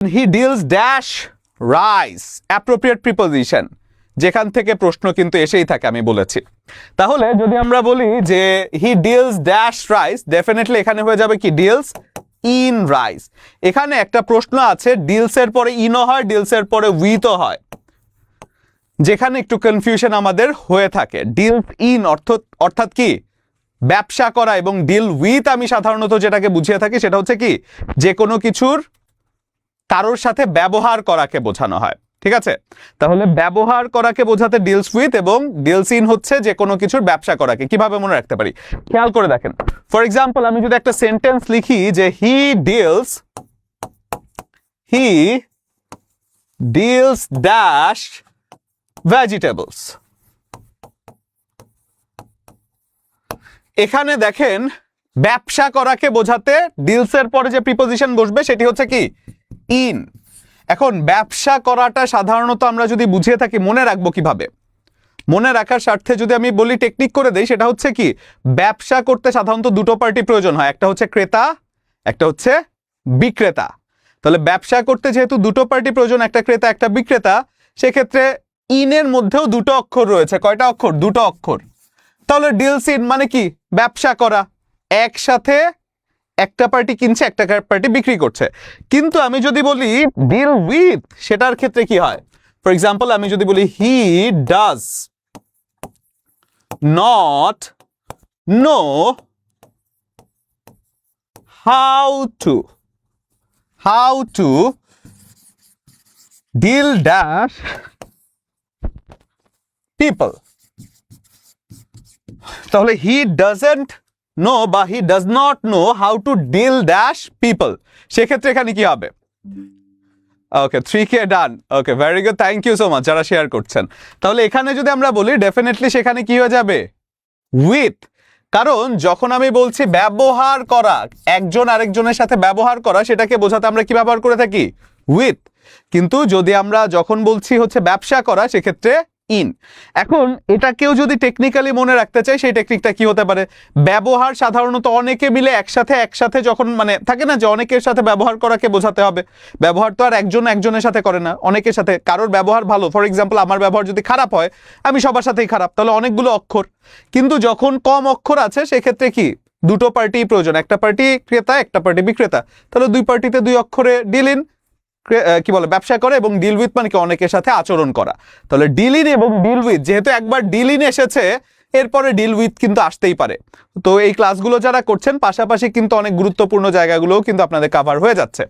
He deals dash rice appropriate preposition যেখান থেকে প্রশ্ন কিন্তু এসেই থাকে, আমি বলেছি। তাহলে যদি আমরা বলি যে he deals dash rice definitely এখানে হয়ে যাবে কি? ডিলস ইন রাইস এখানে একটা প্রশ্ন আছে ডিলসের পরে ইনও হয় ডিলসের পরে উইথও হয়। যেখানে একটু কনফিউশন আমাদের হয়ে থাকে। ডিলস ইন অর্থ, অর্থাৎ কি? ব্যবসা করা এবং ডিল উইথ আমি সাধারণত যেটাকে বুঝিয়ে থাকি, সেটা হচ্ছে কি? যে কোনো কিছুর কারোর সাথে ব্যবহার করাকে বোঝানো হয়, ঠিক আছে? তাহলে ব্যবহার করাকে বোঝাতে ডিলস উইথ এবং ডিলস ইন হচ্ছে যে কোনো কিছুর ব্যবসা করাকে, কীভাবে মনে রাখতে পারি? খেয়াল করে দেখেন। ফর এক্সাম্পল আমি যদি একটা সেন্টেন্স লিখি যে he deals he deals dash vegetables এখানে দেখেন, ব্যবসা করাকে বোঝাতে ডিলসের পরে যে প্রিপোজিশন বসবে সেটি হচ্ছে কি? ইন। এখন ব্যবসা করাটা সাধারণত আমরা যদি বুঝিয়ে থাকি, মনে রাখব কীভাবে? মনে রাখার স্বার্থে যদি আমি বলি টেকনিক করে দেই, সেটা হচ্ছে কি, ব্যবসা করতে সাধারণত দুটো পার্টি প্রয়োজন হয়। একটা হচ্ছে ক্রেতা, একটা হচ্ছে বিক্রেতা। তাহলে ব্যবসা করতে যেহেতু দুটো পার্টি প্রয়োজন, একটা ক্রেতা, একটা বিক্রেতা, সেক্ষেত্রে ইনের মধ্যেও দুটো অক্ষর রয়েছে। কয়টা অক্ষর? দুটো অক্ষর। তাহলে ডিলস ইন মানে কি? ব্যবসা করা। একসাথে একটা পার্টি কিনছে, একটা পার্টি বিক্রি করছে। কিন্তু আমি যদি বলি ডিল উইথ সেটার ক্ষেত্রে কি হয়? ফর এক্সাম্পল আমি যদি বলি he does not know how to how to deal dash people তাহলে হি ডাজেন্ট নো বা he does not know how to deal dash people সেক্ষেত্রে এখানে কি হবে? Okay three K done okay very good thank you so much যারা share করছেন। তাহলে এখানে যদি আমরা বলি ডেফিনেটলি সেখানে কি হয়ে যাবে? উইথ কারণ যখন আমি বলছি ব্যবহার করা, একজন আরেকজনের সাথে ব্যবহার করা, সেটাকে বোঝাতে আমরা কি ব্যবহার করে থাকি? উইথ কিন্তু যদি আমরা যখন বলছি হচ্ছে ব্যবসা করা, সেক্ষেত্রে ইন। এখন এটাকেও যদি টেকনিক্যালি মনে রাখতে চায়, সেই টেকনিকটা কি হতে পারে? ব্যবহার সাধারণত অনেকে মিলে একসাথে একসাথে যখন মানে থাকে না যে অনেকের সাথে ব্যবহার করাকে বোঝাতে হবে। ব্যবহার তো আর একজন একজনের সাথে করে না, অনেকের সাথে। কারোর ব্যবহার ভালো। ফর এক্সাম্পল আমার ব্যবহার যদি খারাপ হয়, আমি সবার সাথেই খারাপ, তাহলে অনেকগুলো অক্ষর। কিন্তু যখন কম অক্ষর আছে, সেক্ষেত্রে কি? দুটো পার্টি প্রয়োজন। একটা পার্টি ক্রেতা, একটা পার্টি বিক্রেতা। তাহলে দুই পার্টিতে দুই অক্ষরে ডিল ইন কি বলে, ব্যবসা করে এবং ডিল উইথ মানে কি অনেকের সাথে আচরণ করা। তাহলে ডিল ইন এবং ডিল উইথ যেহেতু একবার ডিল ইন এসেছে, এরপরে ডিল উইথ কিন্তু আসতেই পারে। তো এই ক্লাসগুলো যারা করছেন, পাশাপাশি কিন্তু অনেক গুরুত্বপূর্ণ জায়গাগুলোও কিন্তু আপনাদের কাভার হয়ে যাচ্ছে।